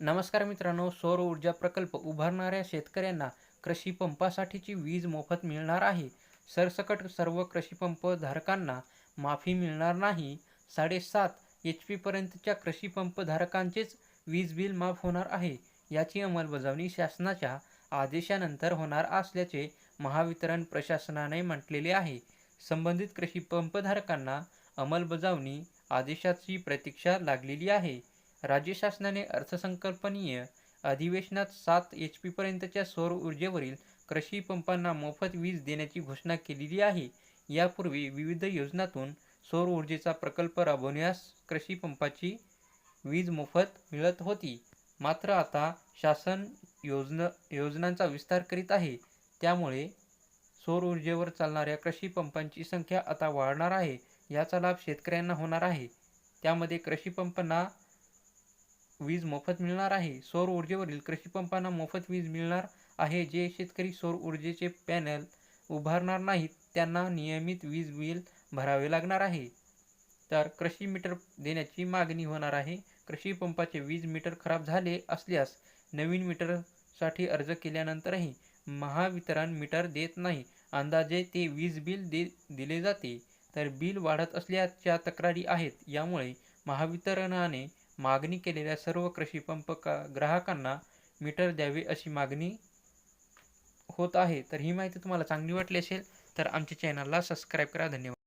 नमस्कार मित्रांनो सौर ऊर्जा प्रकल्प उभारणाऱ्या शेतकऱ्यांना कृषी पंपासाठीची वीज मोफत मिळणार आहे. सरसकट सर्व कृषी पंप धारकांना माफी मिळणार नाही. साडेसात एच पीपर्यंतच्या कृषी पंप धारकांचेच वीज बिल माफ होणार आहे. याची अंमलबजावणी शासनाच्या आदेशानंतर होणार असल्याचे महावितरण प्रशासनाने म्हटलेले आहे. संबंधित कृषी पंपधारकांना अंमलबजावणी आदेशाची प्रतीक्षा लागलेली आहे. राज्य शासनाने अर्थसंकल्पनीय अधिवेशनात सात एच पीपर्यंतच्या सौर ऊर्जेवरील कृषी पंपांना मोफत वीज देण्याची घोषणा केलेली आहे. यापूर्वी विविध योजनातून सौर ऊर्जेचा प्रकल्प राबवण्यास कृषी पंपाची वीज मोफत मिळत होती. मात्र आता शासन योजना योजनांचा विस्तार करीत आहे. त्यामुळे सौर ऊर्जेवर चालणाऱ्या कृषी पंपांची संख्या आता वाढणार आहे. याचा लाभ शेतकऱ्यांना होणार आहे. त्यामध्ये कृषी पंपांना वीज मोफत मिळणार आहे. सौर ऊर्जेवरील कृषीपंपांना मोफत वीज मिळणार आहे. जे शेतकरी सौर ऊर्जेचे पॅनल उभारणार नाहीत त्यांना नियमित वीज बिल भरावे लागणार आहे. तर कृषी मीटर देण्याची मागणी होणार आहे. कृषी पंपाचे वीज मीटर खराब झाले असल्यास नवीन मीटरसाठी अर्ज केल्यानंतरही महावितरण मीटर देत नाही. अंदाजे ते वीज बिल दे दिले जाते. तर बिल वाढत असल्याच्या तक्रारी आहेत. यामुळे महावितरणाने मागणी केलेल्या सर्व कृषी पंप का ग्राहकांना मीटर द्यावे अशी मागणी होत आहे. तर ही माहिती तुम्हाला चांगली वाटली असेल तर आमच्या चॅनलला सबस्क्राईब करा. धन्यवाद.